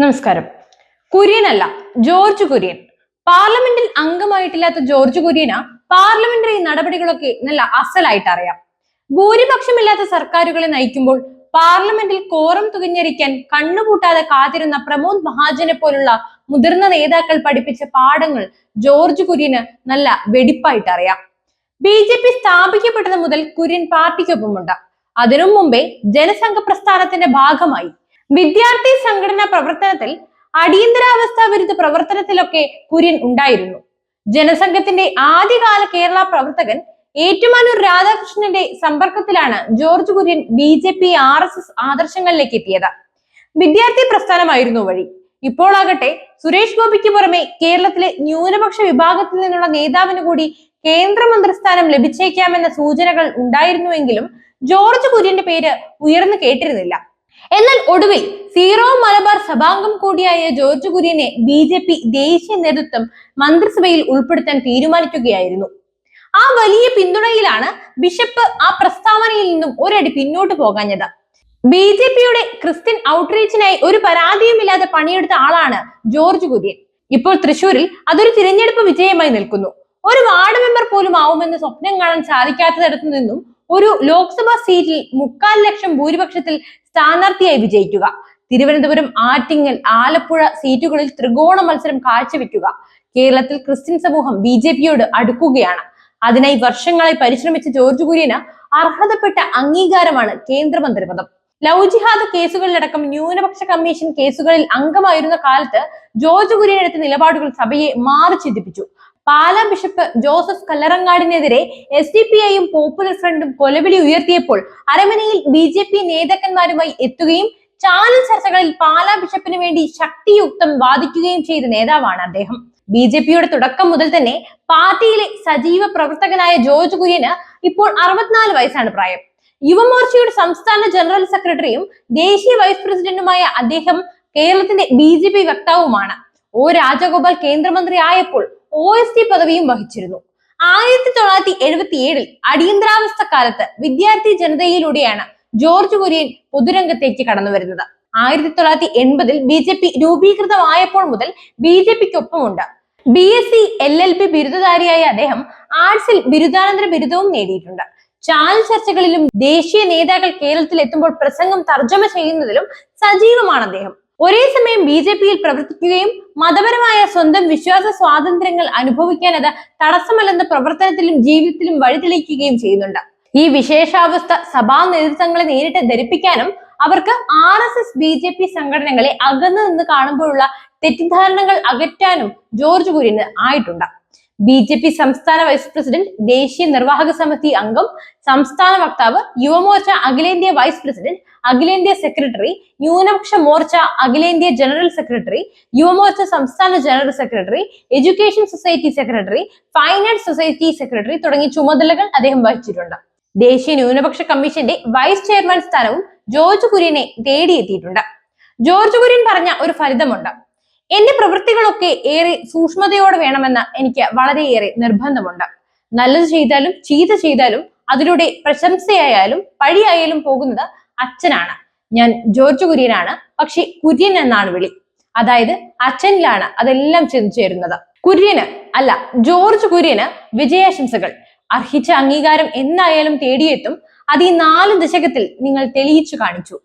നമസ്കാരം. കുര്യൻ അല്ല ജോർജ് കുര്യൻ. പാർലമെന്റിൽ അംഗമായിട്ടില്ലാത്ത ജോർജ് കുര്യന് പാർലമെന്ററി നടപടികളൊക്കെ നല്ല അസലായിട്ട് അറിയാം. ഭൂരിപക്ഷമില്ലാത്ത സർക്കാരുകളെ നയിക്കുമ്പോൾ പാർലമെന്റിൽ കോറം തുകഞ്ഞരിക്കാൻ കണ്ണുപൂട്ടാതെ കാത്തിരുന്ന പ്രമോദ് മഹാജനെ പോലുള്ള മുതിർന്ന നേതാക്കൾ പഠിപ്പിച്ച പാഠങ്ങൾ ജോർജ് കുര്യന് നല്ല വെടിപ്പായിട്ട് അറിയാം. ബി ജെ പി സ്ഥാപിക്കപ്പെട്ടത് മുതൽ കുര്യൻ പാർട്ടിക്കൊപ്പമുണ്ട്. അതിനു മുമ്പേ ജനസംഘ പ്രസ്ഥാനത്തിന്റെ ഭാഗമായി വിദ്യാർത്ഥി സംഘടനാ പ്രവർത്തനത്തിൽ അടിയന്തരാവസ്ഥ വിരുദ്ധ പ്രവർത്തനത്തിലൊക്കെ കുര്യൻ ഉണ്ടായിരുന്നു. ജനസംഘത്തിന്റെ ആദ്യകാല കേരള പ്രവർത്തകൻ ഏറ്റുമാനൂർ രാധാകൃഷ്ണന്റെ സമ്പർക്കത്തിലാണ് George Kurian B J P R S S ആദർശങ്ങളിലേക്ക് എത്തിയത്. വിദ്യാർത്ഥി പ്രസ്ഥാനമായിരുന്നു വഴി. ഇപ്പോഴാകട്ടെ സുരേഷ് ഗോപിക്ക് പുറമെ കേരളത്തിലെ ന്യൂനപക്ഷ വിഭാഗത്തിൽ നിന്നുള്ള നേതാവിന് കൂടി കേന്ദ്രമന്ത്രിസ്ഥാനം ലഭിച്ചേക്കാമെന്ന സൂചനകൾ ഉണ്ടായിരുന്നുവെങ്കിലും ജോർജ് കുര്യന്റെ പേര് ഉയർന്നു കേട്ടിരുന്നില്ല. എന്നാൽ ഒടുവിൽ സീറോ മലബാർ സഭാംഗം കൂടിയായ ജോർജ് കുര്യനെ ബി ജെ പി ദേശീയ നേതൃത്വം മന്ത്രിസഭയിൽ ഉൾപ്പെടുത്താൻ തീരുമാനിക്കുകയായിരുന്നു. ആ വലിയ പിന്തുണയിലാണ് ബിഷപ്പ് ആ പ്രസ്താവനയിൽ നിന്നും ഒരടി പിന്നോട്ട് പോകാഞ്ഞത്. ബി ജെ പിയുടെ ക്രിസ്ത്യൻ ഔട്ട്റീച്ചിനായി ഒരു പരാതിയുമില്ലാതെ പണിയെടുത്ത ആളാണ് ജോർജ് കുര്യൻ. ഇപ്പോൾ തൃശൂരിൽ അതൊരു തിരഞ്ഞെടുപ്പ് വിജയമായി നിൽക്കുന്നു. ഒരു വാർഡ് മെമ്പർ പോലും ആവുമെന്ന് സ്വപ്നം കാണാൻ സാധിക്കാത്തതിടത്തു നിന്നും ഒരു ലോക്സഭാ സീറ്റിൽ മുക്കാൽ ലക്ഷം ഭൂരിപക്ഷത്തിൽ സ്ഥാനാർത്ഥിയായി വിജയിക്കുക. തിരുവനന്തപുരം ആറ്റിങ്ങൽ ആലപ്പുഴ സീറ്റുകളിൽ ത്രികോണ മത്സരം കാഴ്ചവെക്കുക. കേരളത്തിൽ ക്രിസ്ത്യൻ സമൂഹം ബി ജെ പിയോട് അടുക്കുകയാണ്. അതിനായി വർഷങ്ങളായി പരിശ്രമിച്ച ജോർജ് കുര്യന് അർഹതപ്പെട്ട അംഗീകാരമാണ് കേന്ദ്രമന്ത്രിപദം ലവ് ജിഹാദ് കേസുകളിലടക്കം ന്യൂനപക്ഷ കമ്മീഷൻ കേസുകളിൽ അംഗമായിരുന്ന കാലത്ത് ജോർജ് കുര്യൻ എടുത്ത നിലപാടുകൾ സഭയെ മാറി ചിന്തിപ്പിച്ചു പാലാ ബിഷപ്പ് ജോസഫ് കല്ലറങ്ങാടിനെതിരെ എസ് ഡി പി ഐയും പോപ്പുലർ ഫ്രണ്ടും കൊലവിളി ഉയർത്തിയപ്പോൾ അരമനയിൽ ബി ജെ പി നേതാക്കന്മാരുമായി എത്തുകയും ചാനൽ ചർച്ചകളിൽ പാലാ ബിഷപ്പിന് വേണ്ടി ശക്തിയുക്തം വാദിക്കുകയും ചെയ്ത നേതാവാണ് അദ്ദേഹം. ബി ജെ പിയുടെ തുടക്കം മുതൽ തന്നെ പാർട്ടിയിലെ സജീവ പ്രവർത്തകനായ ജോർജ് കുര്യന് ഇപ്പോൾ അറുപത്തിനാല് വയസ്സാണ് പ്രായം. യുവമോർച്ചയുടെ സംസ്ഥാന ജനറൽ സെക്രട്ടറിയും ദേശീയ വൈസ് പ്രസിഡന്റുമായ അദ്ദേഹം കേരളത്തിന്റെ ബി ജെ പി വക്താവുമാണ്. ഒ രാജഗോപാൽ കേന്ദ്രമന്ത്രി ആയപ്പോൾ ഒ എസ് ടി പദവിയും വഹിച്ചിരുന്നു. ആയിരത്തി തൊള്ളായിരത്തി എഴുപത്തി ഏഴിൽ അടിയന്തരാവസ്ഥ കാലത്ത് വിദ്യാർത്ഥി ജനതയിലൂടെയാണ് ജോർജ് കുര്യൻ പൊതുരംഗത്തേക്ക് കടന്നു വരുന്നത്. ആയിരത്തി തൊള്ളായിരത്തി എൺപതിൽ ബി ജെ പി രൂപീകൃതമായപ്പോൾ മുതൽ B J പിക്കൊപ്പമുണ്ട്. B S C L L B ബിരുദധാരിയായ അദ്ദേഹം ആർട്സിൽ ബിരുദാനന്തര ബിരുദവും നേടിയിട്ടുണ്ട്. ചാനൽ ചർച്ചകളിലും ദേശീയ നേതാക്കൾ കേരളത്തിൽ എത്തുമ്പോൾ പ്രസംഗം തർജമ ചെയ്യുന്നതിലും സജീവമാണ് അദ്ദേഹം. ഒരേ സമയം ബി ജെ പിയിൽ പ്രവർത്തിക്കുകയും മതപരമായ സ്വന്തം വിശ്വാസ സ്വാതന്ത്ര്യങ്ങൾ അനുഭവിക്കാൻ അത് തടസ്സമല്ലെന്ന പ്രവർത്തനത്തിലും ജീവിതത്തിലും വഴിതെളിക്കുകയും ചെയ്യുന്നുണ്ട്. ഈ വിശേഷാവസ്ഥ സഭാ നേതൃത്വങ്ങളെ നേരിട്ട് ധരിപ്പിക്കാനും അവർക്ക് R S S B J P സംഘടനകളെ അകന്നു നിന്ന് കാണുമ്പോഴുള്ള തെറ്റിദ്ധാരണകൾ അകറ്റാനും ജോർജ് കുര്യന് ആയിട്ടുണ്ട്. ബി ജെ പി സംസ്ഥാന വൈസ് പ്രസിഡന്റ് ദേശീയ നിർവാഹക സമിതി അംഗം സംസ്ഥാന വക്താവ് യുവമോർച്ച അഖിലേന്ത്യാ വൈസ് പ്രസിഡന്റ് അഖിലേന്ത്യാ സെക്രട്ടറി ന്യൂനപക്ഷ മോർച്ച അഖിലേന്ത്യാ ജനറൽ സെക്രട്ടറി യുവമോർച്ച സംസ്ഥാന general secretary education society secretary finance society secretary തുടങ്ങിയ ചുമതലകൾ അദ്ദേഹം വഹിച്ചിട്ടുണ്ട്. ദേശീയ ന്യൂനപക്ഷ കമ്മീഷന്റെ വൈസ് ചെയർമാൻ സ്ഥാനവും ജോർജ് കുര്യനെ തേടിയെത്തിയിട്ടുണ്ട്. ജോർജ് കുര്യൻ പറഞ്ഞ ഒരു ഫലിതമുണ്ട്. എന്റെ പ്രവൃത്തികളൊക്കെ ഏറെ സൂക്ഷ്മതയോടെ വേണമെന്ന് എനിക്ക് വളരെയേറെ നിർബന്ധമുണ്ട്. നല്ലത് ചെയ്താലും ചീത്ത ചെയ്താലും അതിലൂടെ പ്രശംസയായാലും പഴിയായാലും പോകുന്നത് അച്ഛനാണ്. ഞാൻ ജോർജ് കുര്യനാണ്. പക്ഷെ കുര്യൻ എന്നാണ് വിളി. അതായത് അച്ഛനിലാണ് അതെല്ലാം ചെന്നു ചേരുന്നത്. കുര്യന് അല്ല ജോർജ് കുര്യന് വിജയാശംസകൾ. അർഹിച്ച അംഗീകാരം എന്തായാലും തേടിയെത്തും. അത് ഈ നാല് ദശകത്തിൽ നിങ്ങൾ തെളിയിച്ചു കാണിച്ചു.